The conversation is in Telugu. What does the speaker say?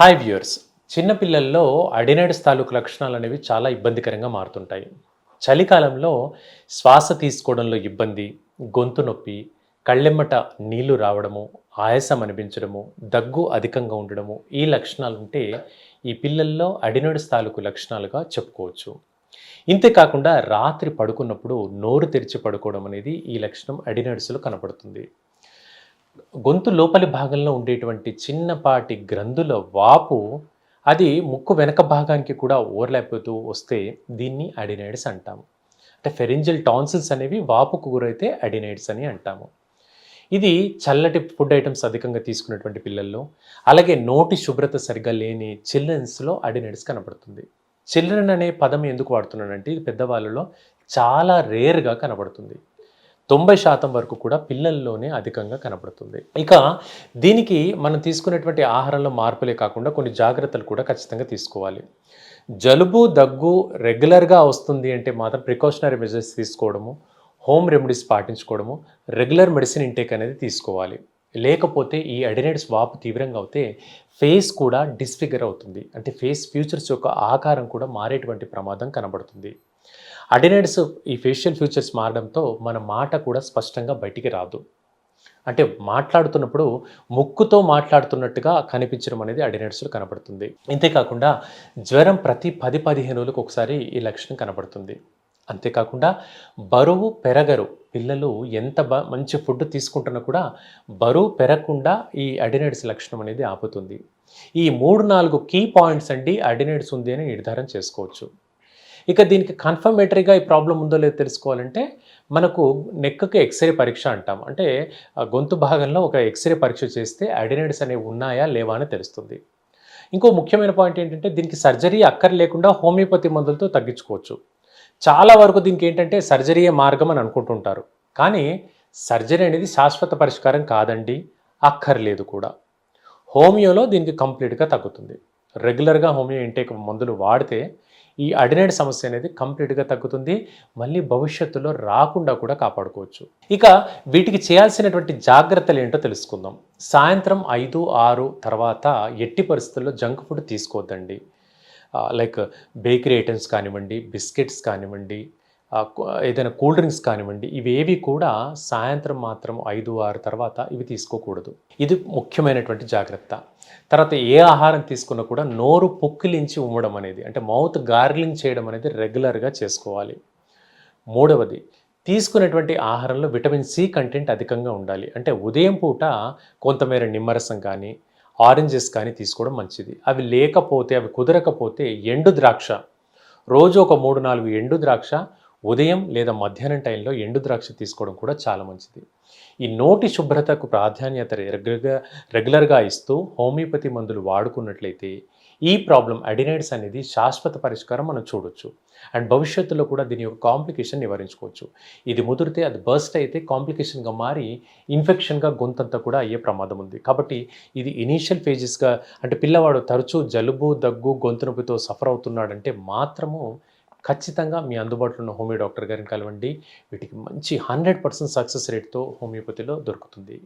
హాయ్ వ్యూర్స్ చిన్నపిల్లల్లో అడినైడ్స్ తాలూకు లక్షణాలు అనేవి చాలా ఇబ్బందికరంగా మారుతుంటాయి. చలికాలంలో శ్వాస తీసుకోవడంలో ఇబ్బంది గొంతు నొప్పి కళ్ళెమ్మట నీళ్ళు రావడము ఆయాసం అనిపించడము దగ్గు అధికంగా ఉండడము ఈ లక్షణాలు ఉంటే ఈ పిల్లల్లో అడినైడ్స్ తాలూకు లక్షణాలుగా చెప్పుకోవచ్చు. ఇంతేకాకుండా రాత్రి పడుకున్నప్పుడు నోరు తెరిచి పడుకోవడం అనేది ఈ లక్షణం అడినైడ్స్లో కనపడుతుంది. గొంతు లోపలి భాగంలో ఉండేటువంటి చిన్నపాటి గ్రంథుల వాపు అది ముక్కు వెనక భాగానికి కూడా ఓవర్లాప్ వస్తే దీన్ని అడినైడ్స్ అంటాము. అంటే ఫెరింజల్ టాన్సిల్స్ అనేవి వాపుకు గురైతే అడినైడ్స్ అని అంటాము. ఇది చల్లటి ఫుడ్ ఐటమ్స్ అధికంగా తీసుకున్నటువంటి పిల్లల్లో అలాగే నోటి శుభ్రత సరిగ్గా లేని చిల్డ్రన్స్లో అడినైడ్స్ కనబడుతుంది. చిల్డ్రన్ అనే పదం ఎందుకు వాడుతున్నానంటే ఇది పెద్దవాళ్ళలో చాలా రేర్గా కనబడుతుంది. తొంభై శాతం వరకు కూడా పిల్లల్లోనే అధికంగా కనబడుతుంది ఇక దీనికి మనం తీసుకునేటువంటి ఆహారంలో మార్పులే కాకుండా కొన్ని జాగ్రత్తలు కూడా ఖచ్చితంగా తీసుకోవాలి. జలుబు దగ్గు రెగ్యులర్గా వస్తుంది అంటే మాత్రం ప్రికాషనరీ మెజర్స్ తీసుకోవడము హోమ్ రెమెడీస్ పాటించుకోవడము రెగ్యులర్ మెడిసిన్ ఇంటేక్ అనేది తీసుకోవాలి. లేకపోతే ఈ అడినైడ్స్ వాపు తీవ్రంగా అవుతే ఫేస్ కూడా డిస్ఫిగర్ అవుతుంది. అంటే ఫేస్ ఫ్యూచర్స్ యొక్క ఆకారం కూడా మారేటువంటి ప్రమాదం కనబడుతుంది. అడినైడ్స్ ఈ ఫేషియల్ ఫ్యూచర్స్ మారడంతో మన మాట కూడా స్పష్టంగా బయటికి రాదు. అంటే మాట్లాడుతున్నప్పుడు ముక్కుతో మాట్లాడుతున్నట్టుగా కనిపించడం అనేది అడినైడ్స్లో కనబడుతుంది ఇంతేకాకుండా జ్వరం ప్రతి పది పదిహేను రోజులకు ఒకసారి ఈ లక్షణం కనబడుతుంది అంతేకాకుండా బరువు పెరగరు. పిల్లలు ఎంత బ మంచి ఫుడ్ తీసుకుంటున్నా కూడా బరువు పెరగకుండా ఈ అడినైడ్స్ లక్షణం అనేది ఆపుతుంది. ఈ మూడు నాలుగు కీ పాయింట్స్ అండి అడినైడ్స్ ఉంది అని నిర్ధారణ చేసుకోవచ్చు. ఇక దీనికి కన్ఫర్మేటరీగా ఈ ప్రాబ్లం ఉందో లేదో తెలుసుకోవాలంటే మనకు నెక్కకు ఎక్స్రే పరీక్ష అంటాం. అంటే ఆ గొంతు భాగంలో ఒక ఎక్స్రే పరీక్ష చేస్తే అడినైడ్స్ అనేవి ఉన్నాయా లేవా అని తెలుస్తుంది. ఇంకో ముఖ్యమైన పాయింట్ ఏంటంటే దీనికి సర్జరీ అక్కర్ లేకుండా హోమియోపతి మందులతో తగ్గించుకోవచ్చు. చాలా వరకు దీనికి ఏంటంటే సర్జరీయే మార్గం అని అనుకుంటుంటారు. కానీ సర్జరీ అనేది శాశ్వత పరిష్కారం కాదండి అక్కర్లేదు కూడా. హోమియోలో దీనికి కంప్లీట్గా తగ్గుతుంది. రెగ్యులర్గా హోమియో ఇంటేక్ మందులు వాడితే ఈ అడినైడ్ సమస్య అనేది కంప్లీట్గా తగ్గుతుంది. మళ్ళీ భవిష్యత్తులో రాకుండా కూడా కాపాడుకోవచ్చు. ఇక వీటికి చేయాల్సినటువంటి జాగ్రత్తలు ఏంటో తెలుసుకుందాం. సాయంత్రం ఐదు ఆరు తర్వాత ఎట్టి పరిస్థితుల్లో జంక్ ఫుడ్ తీసుకోవద్దండి. లైక్ బేకరీ ఐటమ్స్ కానివ్వండి బిస్కెట్స్ కానివ్వండి ఏదైనా కూల్ డ్రింక్స్ కానివ్వండి ఇవేవి కూడా సాయంత్రం మాత్రం ఐదు ఆరు తర్వాత ఇవి తీసుకోకూడదు. ఇది ముఖ్యమైనటువంటి జాగ్రత్త. తర్వాత ఏ ఆహారం తీసుకున్నా కూడా నోరు పుక్కిలించి ఉమ్మడం అనేది అంటే మౌత్ గార్లింగ్ చేయడం అనేది రెగ్యులర్గా చేసుకోవాలి. మూడవది తీసుకునేటువంటి ఆహారంలో విటమిన్ సి కంటెంట్ అధికంగా ఉండాలి. అంటే ఉదయం పూట కొంతమేర నిమ్మరసం కానీ ఆరెంజెస్ కానీ తీసుకోవడం మంచిది. అవి లేకపోతే అవి కుదరకపోతే ఎండు ద్రాక్ష. రోజు ఒక మూడు నాలుగు ఎండు ద్రాక్ష ఉదయం లేదా మధ్యాహ్నం టైంలో ఎండు ద్రాక్ష తీసుకోవడం కూడా చాలా మంచిది. ఈ నోటి శుభ్రతకు ప్రాధాన్యత రెగ్యులర్గా రెగ్యులర్గా ఇస్తూ హోమియోపతి మందులు వాడుకున్నట్లయితే ఈ ప్రాబ్లం అడినైడ్స్ అనేది శాశ్వత పరిష్కారం మనం చూడొచ్చు. అండ్ భవిష్యత్తులో కూడా దీని యొక్క కాంప్లికేషన్ నివారించుకోవచ్చు. ఇది ముదిరితే అది బర్స్ట్ అయితే కాంప్లికేషన్గా మారి ఇన్ఫెక్షన్గా గొంతంతా కూడా అయ్యే ప్రమాదం ఉంది. కాబట్టి ఇది ఇనీషియల్ ఫేజెస్గా అంటే పిల్లవాడు తరచూ జలుబు దగ్గు గొంతు నొప్పితో సఫర్ అవుతున్నాడంటే మాత్రము ఖచ్చితంగా మీ అందుబాటులో ఉన్న హోమియో డాక్టర్ గారిని కలవండి. వీటికి మంచి హండ్రెడ్ పర్సెంట్ సక్సెస్ రేట్తో హోమియోపతిలో దొరుకుతుంది.